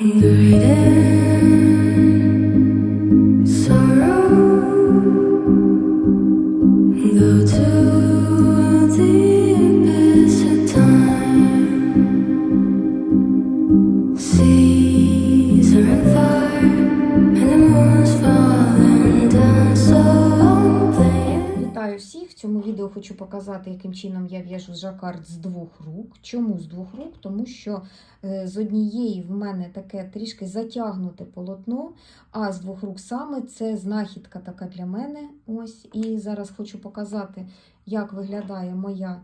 The reader. Відео хочу показати, яким чином я в'яжу жакард з двох рук. Чому з двох рук? Тому що е, з однієї в мене таке трішки затягнуте полотно, а з двох рук саме це знахідка така для мене. Ось. І зараз хочу показати, як виглядає моя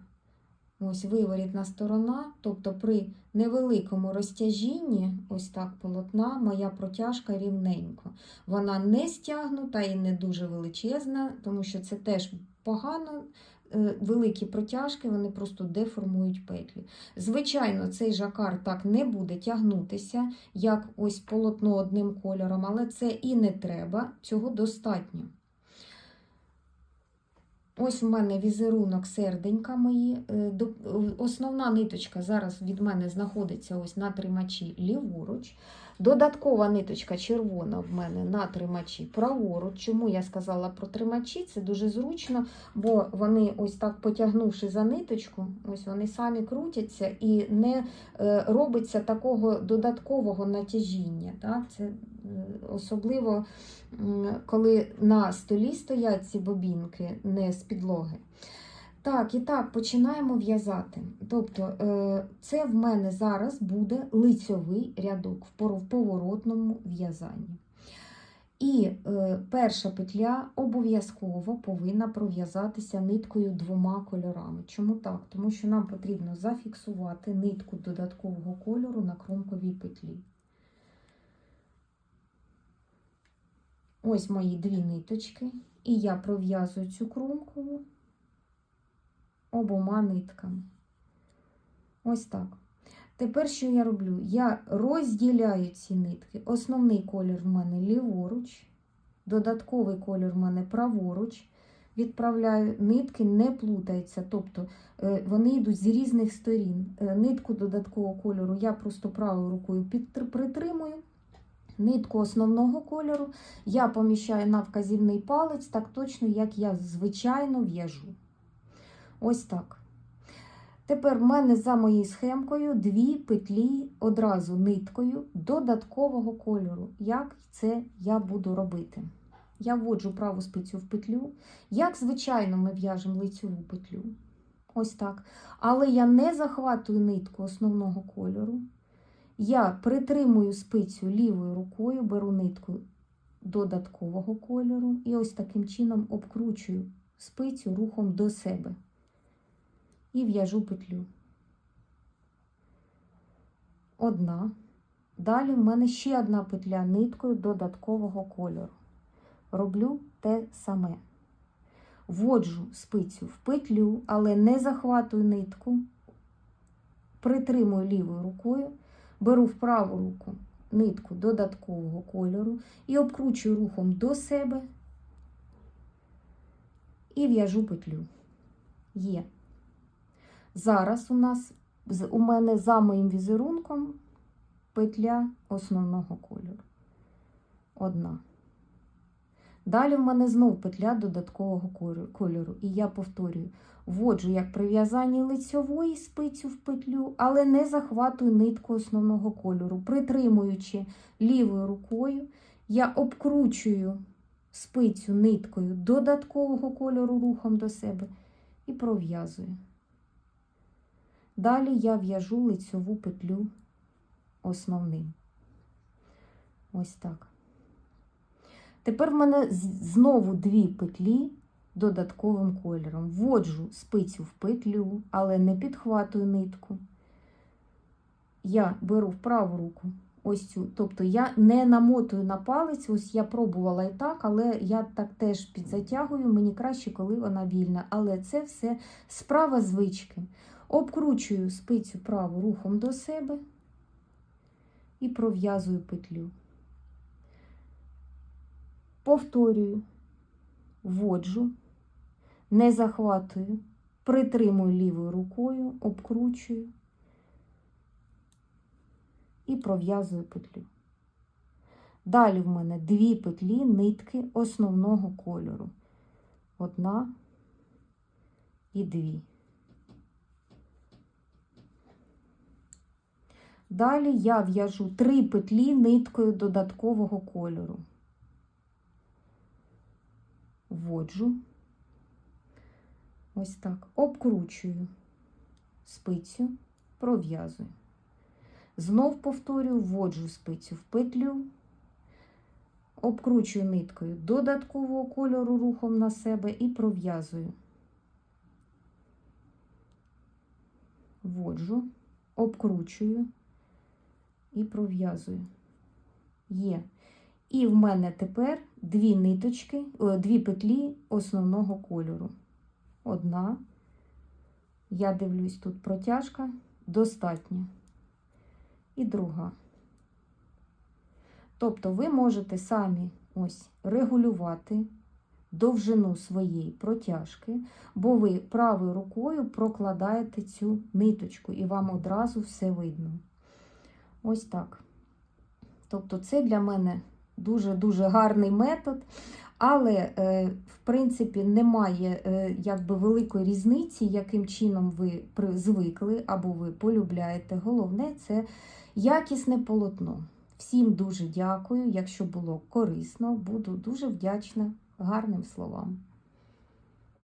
ось виворітна сторона. Тобто при невеликому розтяжінні, ось так полотна, моя протяжка рівненько. Вона не стягнута і не дуже величезна, тому що це теж погано. Е, Великі протяжки, вони просто деформують петлі. Звичайно, цей жакар так не буде тягнутися, як ось полотно одним кольором, але це і не треба, цього достатньо. Ось в мене візерунок серденька мої. Е, Основна ниточка зараз від мене знаходиться ось на тримачі ліворуч. Додаткова ниточка червона в мене на тримачі праворуч. Чому я сказала про тримачі? Це дуже зручно, бо вони ось так потягнувши за ниточку, ось вони самі крутяться і не е, робиться такого додаткового натяжіння. Так? Це особливо, коли на столі стоять ці бобінки, не з підлоги. Так, і так, починаємо в'язати. Тобто, е, це в мене зараз буде лицьовий рядок в поворотному в'язанні. І е, перша петля обов'язково повинна пров'язатися ниткою двома кольорами. Чому так? Тому що нам потрібно зафіксувати нитку додаткового кольору на кромковій петлі. Ось мої дві ниточки, і я пров'язую цю кромкову обома нитками. Ось так. Тепер що я роблю? Я розділяю ці нитки. Основний колір в мене ліворуч, додатковий колір в мене праворуч. Відправляю, нитки не плутаються, тобто е, вони йдуть з різних сторін. Е, Нитку додаткового кольору я просто правою рукою притримую. Нитку основного кольору я поміщаю на вказівний палець, так точно, як я звичайно в'яжу. Ось так. Тепер в мене за моєю схемкою дві петлі одразу ниткою додаткового кольору. Як це я буду робити? Я вводжу праву спицю в петлю. Як звичайно, ми в'яжемо лицьову петлю. Ось так. Але я не захватую нитку основного кольору. Я притримую спицю лівою рукою, беру нитку додаткового кольору і ось таким чином обкручую спицю рухом до себе і в'яжу петлю. Одна. Далі в мене ще одна петля ниткою додаткового кольору. Роблю те саме. Вводжу спицю в петлю, але не захватую нитку, притримую лівою рукою, беру в праву руку нитку додаткового кольору і обкручую рухом до себе і в'яжу петлю. Є. Зараз у нас у мене за моїм візерунком петля основного кольору. Одна. Далі в мене знов петля додаткового кольору-. І я повторюю, вводжу як при в'язанні лицьової спицю в петлю, але не захватую нитку основного кольору. Притримуючи лівою рукою, я обкручую спицю ниткою додаткового кольору рухом до себе і пров'язую. Далі я в'яжу лицьову петлю основним. Ось так. Тепер в мене знову дві петлі додатковим кольором. Вводжу спицю в петлю, але не підхватую нитку. Я беру в праву руку ось цю, тобто я не намотую на палець, ось я пробувала і так, але я так теж підзатягую, мені краще, коли вона вільна. Але це все справа звички. Обкручую спицю праву рухом до себе і пров'язую петлю. Повторюю, вводжу, не захватую, притримую лівою рукою, обкручую і пров'язую петлю. Далі в мене дві петлі нитки основного кольору. Одна і дві. Далі я в'яжу три петлі ниткою додаткового кольору. Вводжу. Ось так. Обкручую спицю, пров'язую. Знов повторюю, вводжу спицю в петлю, обкручую ниткою додаткового кольору рухом на себе і пров'язую. Вводжу, обкручую і пров'язую. Є. І в мене тепер дві ниточки, дві петлі основного кольору. Одна. Я дивлюсь, тут протяжка достатньо. І друга. Тобто ви можете самі ось регулювати довжину своєї протяжки, бо ви правою рукою прокладаєте цю ниточку, і вам одразу все видно. Ось так. Тобто, це для мене дуже-дуже гарний метод. Але, е, в принципі, немає е, якби великої різниці, яким чином ви звикли або ви полюбляєте. Головне це якісне полотно. Всім дуже дякую. Якщо було корисно, буду дуже вдячна гарним словам.